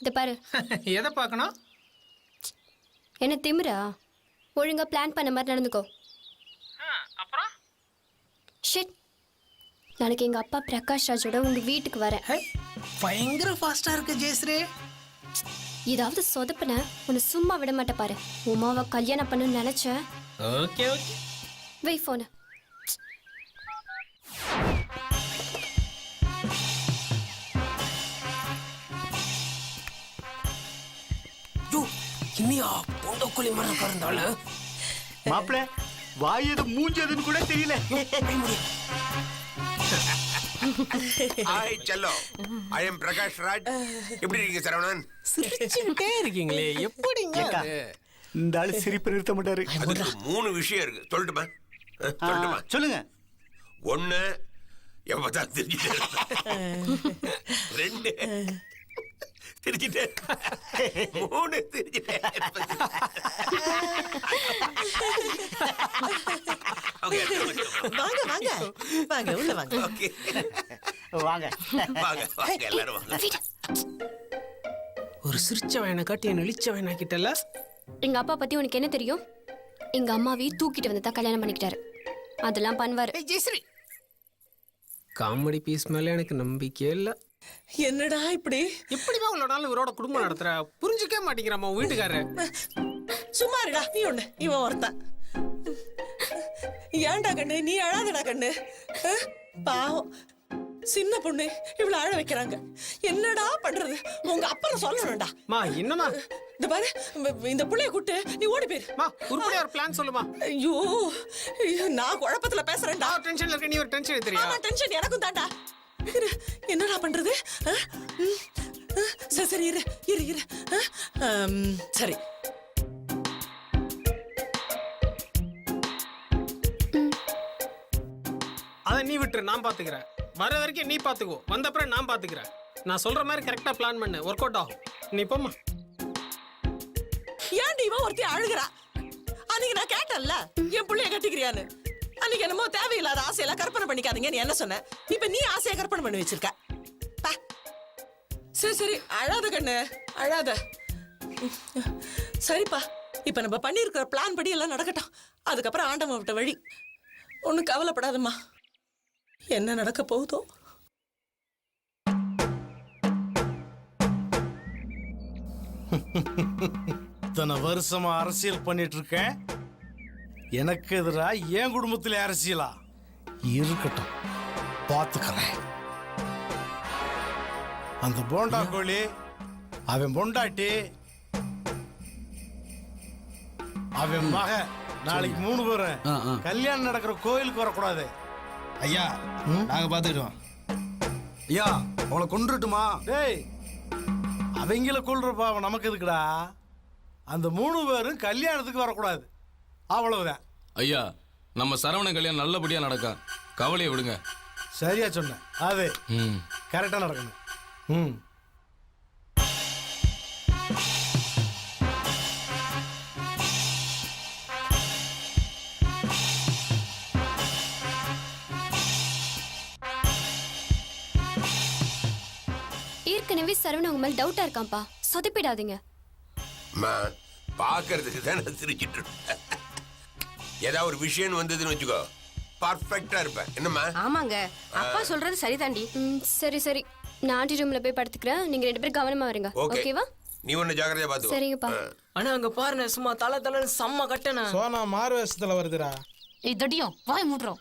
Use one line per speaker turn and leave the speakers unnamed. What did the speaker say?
இத பாரு.
எதை பார்க்கணும்?
என்ன திமிரா? ஒழுங்கா பிளான் பண்ண மாதிரி நடந்துக்கோ.
அப்புறம்?
ஷிட் நாளைக்கு எங்க அப்பா பிரகாஷ் ராஜோட உங்க வீட்டுக்கு வரேன்
பயங்கர ஃபாஸ்டா இருக்கு ஜெயஸ்ரீ.
ஏதாவது சொதப்புன உன்னை சும்மா விட மாட்டே பாரு. உமாவை கல்யாணம் பண்ண நினைச்சேன்.
Okay okay.
வை போன
இன்னியா பொண்டக்கோழி மரம் பிறந்தாள்
மாப்பிள வாய் எது மூஞ்சதுன்னு கூட தெரியல.
Hi hello I am Prakash Raj. எப்படி இருக்கீங்க சரவணன்?
சிரிச்சுக்கிட்டே இருக்கீங்களே எப்படிங்க?
இந்த ஆளு சிரிப்பு நிறுத்த மாட்டாரு.
அதுக்கு மூணு விஷயம் இருக்கு. சொல்லட்டுமா? சொல்லட்டுமா?
சொல்லுங்க.
ஒண்ணு எப்பதான் தெரிஞ்சுட்டு ரெண்டு தெரிஞ்சுட்டு மூணு தெரிஞ்சுட்டு
வாங்க வாங்க. வாங்க உள்ள வாங்க.
ஓகே.
வாங்க.
வாங்க வாங்க எல்லாரும் வாங்க.
ஒரு சிரிச்ச வயனை காட்டி என் இழிச்ச கிட்டல
எங்க அப்பா பத்தி உனக்கு என்ன தெரியும்? எங்க அம்மாவையும் தூக்கிட்டு வந்து தான் கல்யாணம் பண்ணிக்கிட்டாரு. அதெல்லாம் பண்ணுவாரு.
ஜெயஸ்ரீ. காமெடி பீஸ் மேல எனக்கு நம்பிக்கையே இல்ல.
என்னடா இப்படி?
எப்படிமா இவ்வளோ நாள் இவரோட குடும்பம் நடத்துற? புரிஞ்சுக்கவே மாட்டேங்கிறாமா உன் வீட்டுக்காரரு?
சும்மா இருடா நீ ஒண்ணு இவன் ஒருத்தன். ஏன்டா கண்ணு நீ அழாதடா கண்ணு. அஹ், பாவம். சின்ன பொண்ணு இவ்வளவு அழ வைக்கிறாங்க. என்னடா பண்றது? உங்க அப்பனை சொல்லணும்டா.
மா என்னமா
இந்த பாரு இந்த- இந்த புள்ளைய கூட்டு நீ ஓடி போயிரு.
மா உருப்படியா ஒரு பிளான் சொல்லுமா?
ஐயோ ஐயோ, நான் குழப்பத்துல பேசுறேன்டா.
நான் டென்ஷன்ல இருக்க நீ ஒரு டென்ஷன் எடுத்துறியா?
ஆமா டென்ஷன் எனக்கும் இரு என்னடா பண்றது? சரி சரி இரு இரு இரு. சரி.
அதை நீ விட்டுரு நான் பாத்துக்கிறேன். வர வரைக்கும் நீ பாத்துக்கோ. வந்த அப்புறம் நான் பாத்துக்கிறேன். நான் சொல்ற மாதிரி கரெக்டா பிளான் பண்ணு. ஒர்க் அவுட் ஆகும். நீ போம்மா.
ஏன்டி இவன் ஒருத்தி அழுகிறா? அன்னைக்கு நான் கேட்டேன்ல என் புள்ளைய கட்டிக்கிறியான்னு. அன்னைக்கு என்னமோ தேவையில்லாத ஆசையெல்லாம் கற்பனை பண்ணிக்காதீங்கன்னு என்ன சொன்ன? இப்ப நீ ஆசையை கற்பனை பண்ணி வச்சிருக்க. பா. சரி சரி. அழாத கண்ணு. அழாத. சரிப்பா. இப்ப நம்ம பண்ணியிருக்கிற பிளான் படி எல்லாம் நடக்கட்டும். அதுக்கப்புறம் ஆண்டவன் விட்ட வழி. ஒன்றும் கவலைப்படாதம்மா. என்ன நடக்க போகுதோ?
இத்தனை வருஷமா அரசியல் பண்ணிட்டு இருக்கேன். எனக்கு எதிரா என் குடும்பத்துல அரசியலா இருக்கட்டும். பார்த்துக்கிறேன் அந்த போண்டா கோழி அவன் பொண்டாட்டி அவன் மக நாளைக்கு மூணு பேரும் கல்யாணம் நடக்கிற கோயிலுக்கு வரக்கூடாது.
ஐயா நாங்க பாத்துக்கிட்டோம். ஐயா அவளை கொண்டுட்டுமா
டேய் அவங்கள கொள்ற பாவம் நமக்கு எதுக்குடா? அந்த மூணு பேரும் கல்யாணத்துக்கு வரக்கூடாது. அவ்வளவுதான்.
ஐயா நம்ம சரவண கல்யாணம் நல்லபடியா நடக்கும் கவலையை விடுங்க.
சரியா சொன்னேன் அது
ம்.
கரெக்டா நடக்கணும். ம்.
ஏற்கனவே சரவண உங்க மேல டவுட்டா இருக்கான்ப்பா. சொதப்பிடாதீங்க.
பாக்குறதுக்கு தான் சிரிச்சிட்டு இருப்பேன் ஏதாவது ஒரு விஷயம் வந்ததுன்னு வச்சுக்கோ. பர்ஃபெக்டா இருப்பேன். என்னம்மா?
ஆமாங்க. அப்பா சொல்றது சரிதாண்டி.
ம், சரி சரி. நான் ஆண்டி ரூம்ல போய் படுத்துக்கிறேன். நீங்க ரெண்டு பேரும் கவனமா வருங்க
ஓகே
ஓகேவா
நீ ஒண்ணு ஜாக்கிரதையா பாத்துக்கோ.
சரிங்கப்பா.
ஆனா அங்க பாருங்க சும்மா தலை தலைன்னு செம்ம கட்டண
சோனா மாறு வேஷத்துல வருதுடா
இதடியும் வாய் மூடுறோம்.